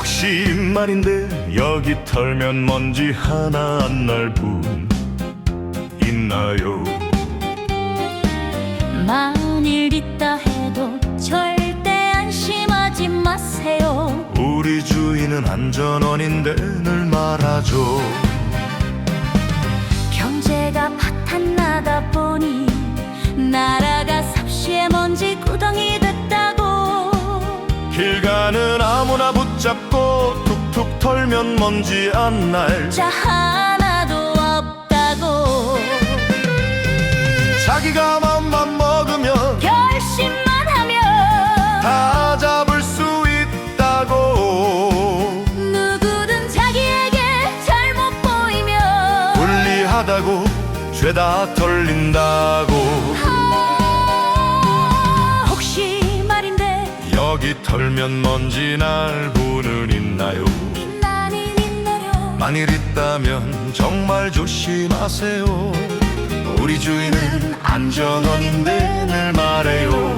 혹시 말인데 여기 털면 먼지 하나 안 날 뿐 있나요? 만일 있다 해도 절대 안심하지 마세요 우리 주인은 안전원인데 늘 말하죠 툭툭 털면 먼지 안 날. 자 하나도 없다고. 자기가 맘만 먹으면 결심만 하면 다 잡을 수 있다고. 누구든 자기에게 잘못 보이면 불리하다고 죄다 털린다고 여기 털면 먼지 날 분은 있나요? 나는 있나요 만일 있다면 정말 조심하세요. 우리 주인은 안전원인데 늘 말해요.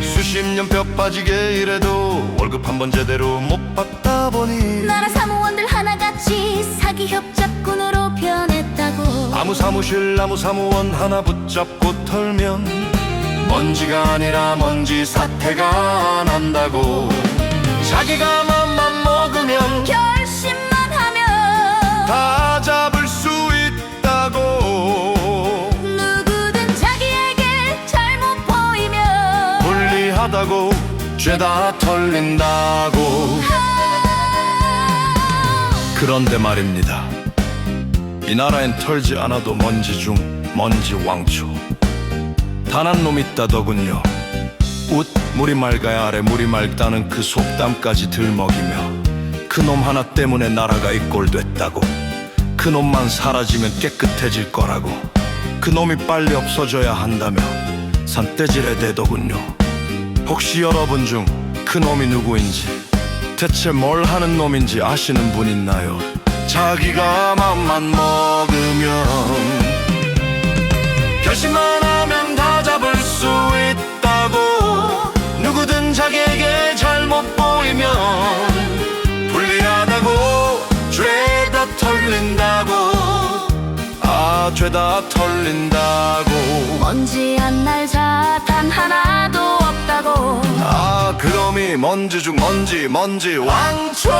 수십 년 뼈 빠지게 일해도 월급 한 번 제대로 못 받다 보니 나라 사무원들 하나같이 사기 협작꾼으로 변했다고. 아무 사무실 아무 사무원 하나 붙잡고 털면 먼지가 아니라 먼지 사태가 난다고. 자기가 맘만 먹으면 결심만 하면 다 잡을 수 있다고. 누구든 자기에게 잘못 보이면 불리하다고 죄다 털린다고. 그런데 말입니다. 이 나라엔 털지 않아도 먼지 중 먼지 왕초 단한놈 있다더군요. 웃 물이 맑아야 아래 물이 맑다는 그 속담까지 들먹이며 그 놈 하나 때문에 나라가 이꼴 됐다고. 그 놈만 사라지면 깨끗해질 거라고. 그 놈이 빨리 없어져야 한다며 산떼질해 대더군요. 혹시 여러분 중 그 놈이 누구인지 대체 뭘 하는 놈인지 아시는 분 있나요? 자기가 맘만 먹으면 자기에게 잘못 보이면 불리하다고 죄다 털린다고. 아 죄다 털린다고. 먼지 안날 자단 하나도 없다고. 아 그놈이 먼지 중 먼지 먼지 왕초